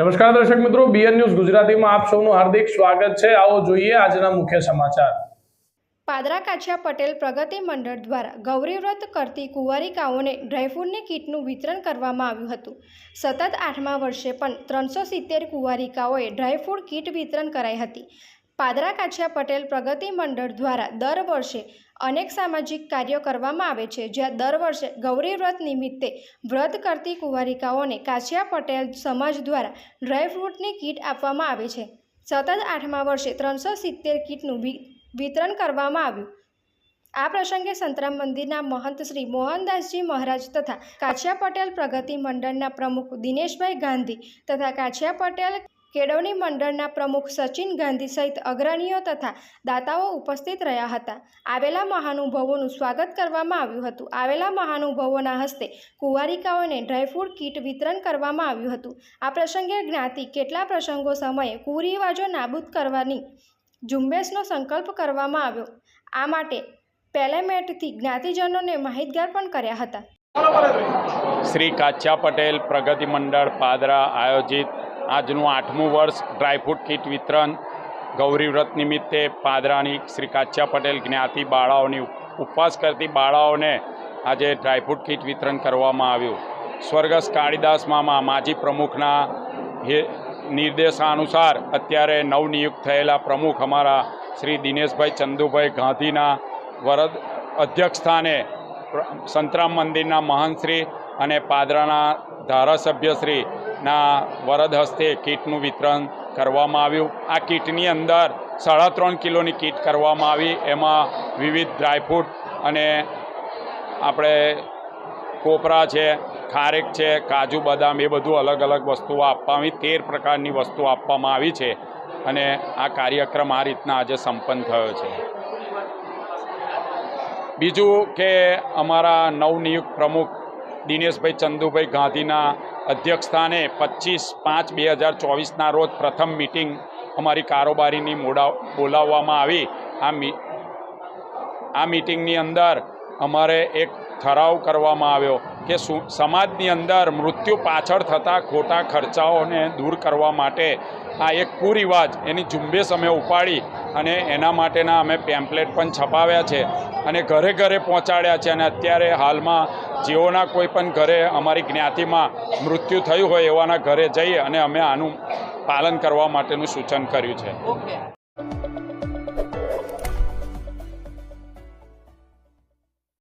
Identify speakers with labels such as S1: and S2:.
S1: નમસ્કાર દર્શક મિત્રો બીએન ન્યૂઝ ગુજરાતીમાં આપ સૌનું હાર્દિક સ્વાગત છે. આવો જોઈએ આજના મુખ્ય સમાચાર.
S2: પાદરા કાછિયા પટેલ પ્રગતિ મંડળ દ્વારા ગૌરીવ્રત કરતી કુંવારિકાઓને ડ્રાયફ્રૂટની કીટનું વિતરણ કરવામાં આવ્યું હતું. સતત આઠમા વર્ષે પણ ત્રણસો સિત્તેર કુંવારિકાઓએ ડ્રાયફ્રૂટ કીટ વિતરણ કરાઈ હતી. પાદરા કાછિયા પટેલ પ્રગતિ મંડળ દ્વારા દર વર્ષે અનેક સામાજિક કાર્યો કરવામાં આવે છે, જ્યાં દર વર્ષે ગૌરી વ્રત નિમિત્તે વ્રત કરતી કુંવારિકાઓને કાછિયા પટેલ સમાજ દ્વારા ડ્રાયફ્રૂટની કીટ આપવામાં આવે છે. સતત આઠમા વર્ષે ત્રણસો સિત્તેર કીટનું વિતરણ કરવામાં આવ્યું. આ પ્રસંગે સંતરામ મંદિરના મહંત શ્રી મોહનદાસજી મહારાજ તથા કાછિયા પટેલ પ્રગતિ મંડળના પ્રમુખ દિનેશભાઈ ગાંધી તથા કાછિયા પટેલ કેળવણી મંડળના પ્રમુખ સચિન ગાંધી સહિત અગ્રણીઓ તથા દાતાઓ ઉપસ્થિત રહ્યા હતા. આવેલા મહાનુભાવોનું સ્વાગત કરવામાં આવ્યું હતું. આવેલા મહાનુભાવોના હસ્તે કુંવારિકાઓને ડ્રાયફ્રૂટ કીટ વિતરણ કરવામાં આવ્યું હતું. આ પ્રસંગે જ્ઞાતિ કેટલા પ્રસંગો સમયે કુરિવાજો નાબૂદ કરવાની ઝુંબેશનો સંકલ્પ કરવામાં આવ્યો. આ માટે પેલેમેટથી જ્ઞાતિજનોને માહિતગાર પણ કર્યા હતા.
S3: શ્રી કાચ્યા પટેલ પ્રગતિ મંડળ પાદરા આયોજિત આજનું આઠમું વર્ષ ડ્રાયફ્રૂટ કીટ વિતરણ ગૌરીવ્રત નિમિત્તે પાદરાની શ્રી કાચ્યા પટેલ જ્ઞાતિ બાળાઓની ઉપવાસ કરતી બાળાઓને આજે ડ્રાયફ્રૂટ કીટ વિતરણ કરવામાં આવ્યું. સ્વર્ગસ્થ કાળીદાસ મામા, માજી પ્રમુખના નિર્દેશાનુસાર અત્યારે નવનિયુક્ત થયેલા પ્રમુખ અમારા શ્રી દિનેશભાઈ ચંદુભાઈ ગાંધીના વરદ અધ્યક્ષ સ્થાને સંતરામ મંદિરના મહંતશ્રી અને પાદરાના ધારાસભ્યશ્રીના વરદ હસ્તે કીટનું વિતરણ કરવામાં આવ્યું. આ કીટની અંદર સાડા ત્રણ કિલોની કીટ કરવામાં આવી. એમાં વિવિધ ડ્રાયફ્રૂટ અને આપણે કોપરા છે, ખારેક છે, કાજુ બદામ એ બધું અલગ અલગ વસ્તુઓ આપવામાં આવી. તેર પ્રકારની વસ્તુઓ આપવામાં આવી છે અને આ કાર્યક્રમ આ રીતના આજે સંપન્ન થયો છે. બીજું કે અમારા નવનિયુક્ત પ્રમુખ દિનેશભાઈ ચંદુભાઈ ગાંધીના અધ્યક્ષસ્થાને પચીસ પાંચ બે હજાર ચોવીસના રોજ પ્રથમ મિટિંગ અમારી કારોબારીની મોડા બોલાવવામાં આવી. આ મી, આ મિટિંગની અંદર અમારે એક ઠરાવ કરવામાં આવ્યો કે સમાજની અંદર મૃત્યુ પાછળ થતા ખોટા ખર્ચાઓને દૂર કરવા માટે આ એક કુરિવાજ એની ઝુંબેશ અમે ઉપાડી અને એના માટેના અમે પેમ્પલેટ પણ છપાવ્યા છે અને ઘરે ઘરે પહોંચાડ્યા છે અને અત્યારે હાલમાં જેઓના કોઈ પણ ઘરે અમારી જ્ઞાતિમાં મૃત્યુ થયું હોય એવાના ઘરે જઈ અને અમે આનું પાલન કરવા માટેનું સૂચન કર્યું છે.